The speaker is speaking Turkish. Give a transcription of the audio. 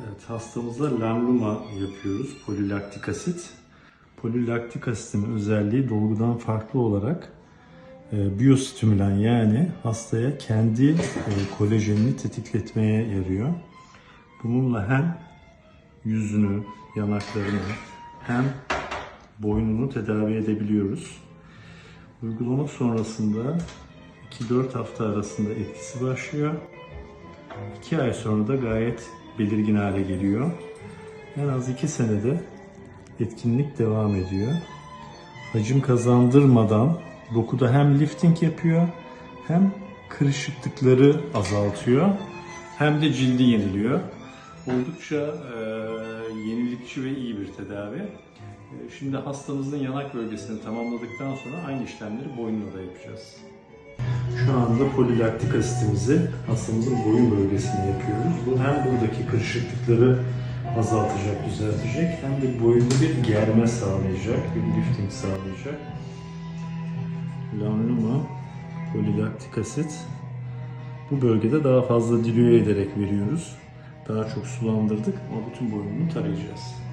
Evet, hastamıza lanluma yapıyoruz. Polilaktik asit. Polilaktik asitin özelliği dolgudan farklı olarak e, biyostimülan yani hastaya kendi e, kolajenini tetikletmeye yarıyor. Bununla hem yüzünü, yanaklarını hem boynunu tedavi edebiliyoruz. Uygulama sonrasında 2-4 hafta arasında etkisi başlıyor. 2 ay sonra da gayet belirgin hale geliyor. En az 2 senede etkinlik devam ediyor. Hacim kazandırmadan dokuda hem lifting yapıyor hem kırışıklıkları azaltıyor hem de cildi yeniliyor. Oldukça e, yenilikçi ve iyi bir tedavi. E, Şimdi hastamızın yanak bölgesini tamamladıktan sonra aynı işlemleri boynuna da yapacağız. Şu anda polilaktik asitimizi hastamızın boyun bölgesine yapıyoruz. Bu hem buradaki kırışıklıkları azaltacak, düzeltecek hem de boyunda bir germe sağlayacak, bir lifting sağlayacak. Lanluma polilaktik asit bu bölgede daha fazla dilüye ederek veriyoruz. Daha çok sulandırdık ama bütün boyununu tarayacağız.